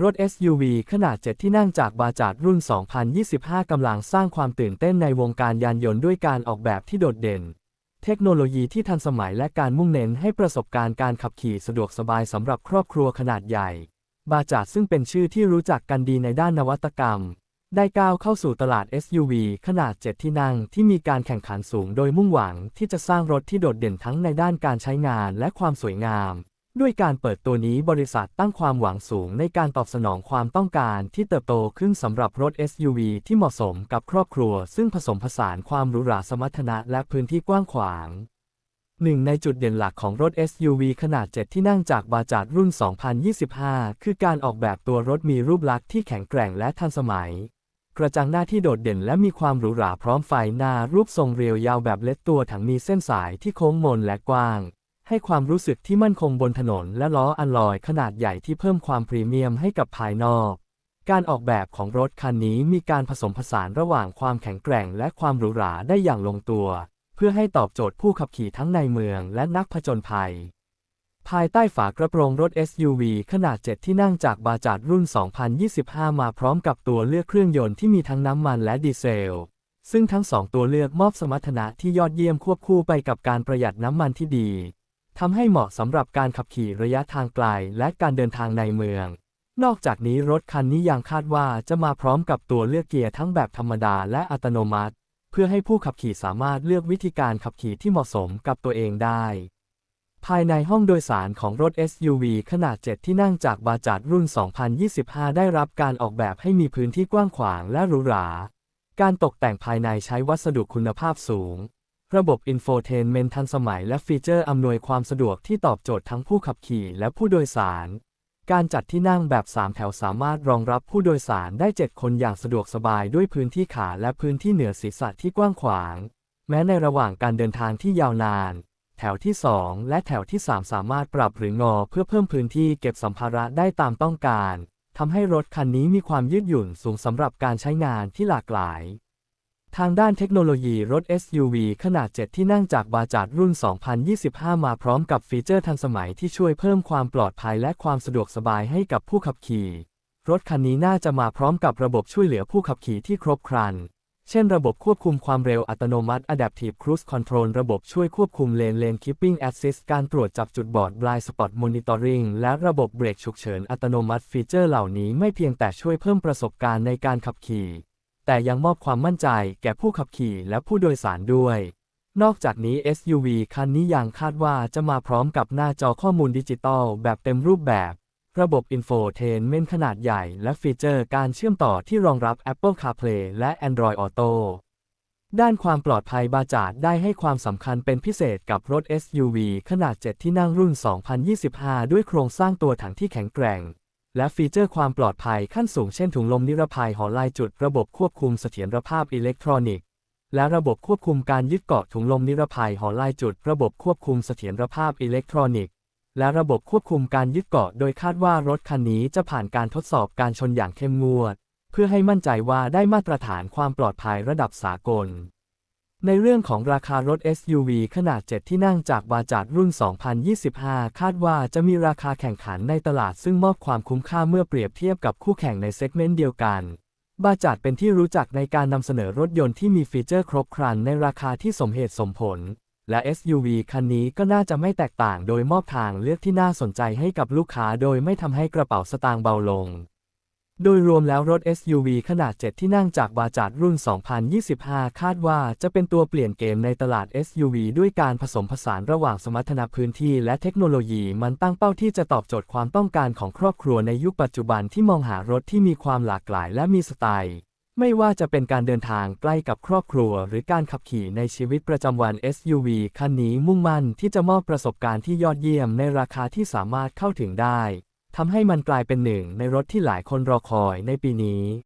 รถ SUV ขนาด 7 ที่นั่งจากบาจาดรุ่น 2025 กำลังสร้างความตื่นเต้นในวงการยานยนต์ด้วยการออกแบบที่โดดเด่น เทคโนโลยีที่ทันสมัยและการมุ่งเน้นให้ประสบการณ์การขับขี่สะดวกสบายสำหรับครอบครัวขนาดใหญ่ บาจาดซึ่งเป็นชื่อที่รู้จักกันดีในด้านนวัตกรรม ได้ก้าวเข้าสู่ตลาด SUV ขนาด 7 ที่นั่งที่มีการแข่งขันสูงโดยมุ่งหวังที่จะสร้างรถที่โดดเด่นทั้งในด้านการใช้งานและความสวยงาม ด้วยการเปิดตัวนี้บริษัทตั้งความหวังสูงในการตอบสนองความต้องการที่เติบโตขึ้นสำหรับรถ SUV ที่เหมาะสมกับครอบครัว ซึ่งผสมผสานความหรูหราสมรรถนะและพื้นที่กว้างขวาง หนึ่งในจุดเด่นหลักของรถ SUV ขนาด 7 ที่นั่งจากบาจาดรุ่น 2025 คือการออกแบบตัวรถมีรูปลักษณ์ที่แข็งแกร่งและทันสมัย กระจังหน้าที่โดดเด่นและมีความหรูหราพร้อมไฟหน้ารูปทรงเรียวยาวแบบเล็ดตัวถังมีเส้นสายที่โค้งมนและกว้าง ให้ความรู้สึกที่มั่นคงบนถนนและล้ออัลลอยขนาดใหญ่ที่เพิ่มความพรีเมียมให้กับภายนอก การออกแบบของรถคันนี้มีการผสมผสานระหว่างความแข็งแกร่งและความหรูหราได้อย่างลงตัว เพื่อให้ตอบโจทย์ผู้ขับขี่ทั้งในเมืองและนักผจญภัย ภายใต้ฝากระโปรงรถ SUV ขนาด 7 ที่นั่งจากบาจาดรุ่น 2025 มาพร้อมกับตัวเลือกเครื่องยนต์ที่มีทั้งน้ำมันและดีเซลซึ่งทั้งสองตัวเลือกมอบสมรรถนะที่ยอดเยี่ยมควบคู่ไปกับการประหยัดน้ำมันที่ดี ทำให้เหมาะสำหรับการขับขี่ระยะทางไกลและการเดินทางในเมือง นอกจากนี้รถคันนี้ยังคาดว่าจะมาพร้อมกับตัวเลือกเกียร์ทั้งแบบธรรมดาและอัตโนมัติ เพื่อให้ผู้ขับขี่สามารถเลือกวิธีการขับขี่ที่เหมาะสมกับตัวเองได้ ภายในห้องโดยสารของรถ SUV ขนาด 7 ที่นั่งจากบาจาดรุ่น 2025 ได้รับการออกแบบให้มีพื้นที่กว้างขวางและหรูหรา การตกแต่งภายในใช้วัสดุคุณภาพสูง ระบบอินโฟเทนเมนทันสมัยและฟีเจอร์อำนวยความสะดวกที่ตอบโจทย์ทั้งผู้ขับขี่และผู้โดยสาร การจัดที่นั่งแบบ 3 แถวสามารถรองรับผู้โดยสารได้ 7 คนอย่างสะดวกสบายด้วยพื้นที่ขาและพื้นที่เหนือศีรษะที่กว้างขวาง แม้ในระหว่างการเดินทางที่ยาวนาน แถวที่ 2 และแถวที่ 3 สามารถปรับหรืองอเพื่อเพิ่มพื้นที่เก็บสัมภาระได้ตามต้องการทำให้รถคันนี้มีความยืดหยุ่นสูงสำหรับการใช้งานที่หลากหลาย ทางด้านเทคโนโลยีรถ SUV ขนาด 7 ที่นั่งจากบาจาดรุ่น 2025 มาพร้อมกับฟีเจอร์ทันสมัยที่ช่วยเพิ่มความปลอดภัยและความสะดวกสบายให้กับผู้ขับขี่ รถคันนี้น่าจะมาพร้อมกับระบบช่วยเหลือผู้ขับขี่ที่ครบครัน เช่นระบบควบคุมความเร็วอัตโนมัติ Adaptive Cruise Control ระบบช่วยควบคุมเลน Lane Keeping Assist การตรวจจับจุดบอด Blind Spot Monitoring และระบบเบรกฉุกเฉินอัตโนมัติฟีเจอร์เหล่านี้ไม่เพียงแต่ช่วยเพิ่มประสบการณ์ในการขับขี่ แต่ยังมอบความมั่นใจแก่ผู้ขับขี่และผู้โดยสารด้วย นอกจากนี้ SUV คันนี้ยังคาดว่าจะมาพร้อมกับหน้าจอข้อมูลดิจิตอลแบบเต็มรูปแบบ ระบบ Infotainment ขนาดใหญ่ และฟีเจอร์การเชื่อมต่อที่รองรับ Apple CarPlay และ Android Auto ด้านความปลอดภัยบาจาดได้ให้ความสำคัญเป็นพิเศษกับรถ SUV ขนาด 7 ที่นั่งรุ่น 2025 ด้วยโครงสร้างตัวถังที่แข็งแกร่ง และฟีเจอร์ความปลอดภัยขั้นสูงเช่นถุงลมนิรภัยหอลายจุด ระบบควบคุมเสถียรภาพอิเล็กทรอนิกส์ และระบบควบคุมการยึดเกาะถุงลมนิรภัยหอลายจุด ระบบควบคุมเสถียรภาพอิเล็กทรอนิกส์ และระบบควบคุมการยึดเกาะโดยคาดว่ารถคันนี้จะผ่านการทดสอบการชนอย่างเข้มงวด เพื่อให้มั่นใจว่าได้มาตรฐานความปลอดภัยระดับสากล ในเรื่องของราคารถ SUV ขนาด 7 ที่นั่งจากบาจาดรุ่น 2025 คาดว่าจะมีราคาแข่งขันในตลาดซึ่งมอบความคุ้มค่าเมื่อเปรียบเทียบกับคู่แข่งในเซกเมนต์เดียวกัน บาจาดเป็นที่รู้จักในการนำเสนอรถยนต์ที่มีฟีเจอร์ครบครันในราคาที่สมเหตุสมผล และ SUV คันนี้ก็น่าจะไม่แตกต่างโดยมอบทางเลือกที่น่าสนใจให้กับลูกค้าโดยไม่ทำให้กระเป๋าสตางค์เบาลง โดยรวมแล้วรถ SUV ขนาด 7 ที่นั่งจากบาจาดรุ่น 2025 คาดว่าจะเป็นตัวเปลี่ยนเกมในตลาด SUV ด้วยการผสมผสานระหว่างสมรรถนะพื้นที่และเทคโนโลยีมันตั้งเป้าที่จะตอบโจทย์ความต้องการของครอบครัวในยุคปัจจุบันที่มองหารถที่มีความหลากหลายและมีสไตล์ ไม่ว่าจะเป็นการเดินทางใกล้กับครอบครัว หรือการขับขี่ในชีวิตประจำวัน SUV คันนี้มุ่งมั่นที่จะมอบประสบการณ์ที่ยอดเยี่ยมในราคาที่สามารถเข้าถึงได้ ทำให้มันกลายเป็นหนึ่งในรถที่หลายคนรอคอยในปีนี้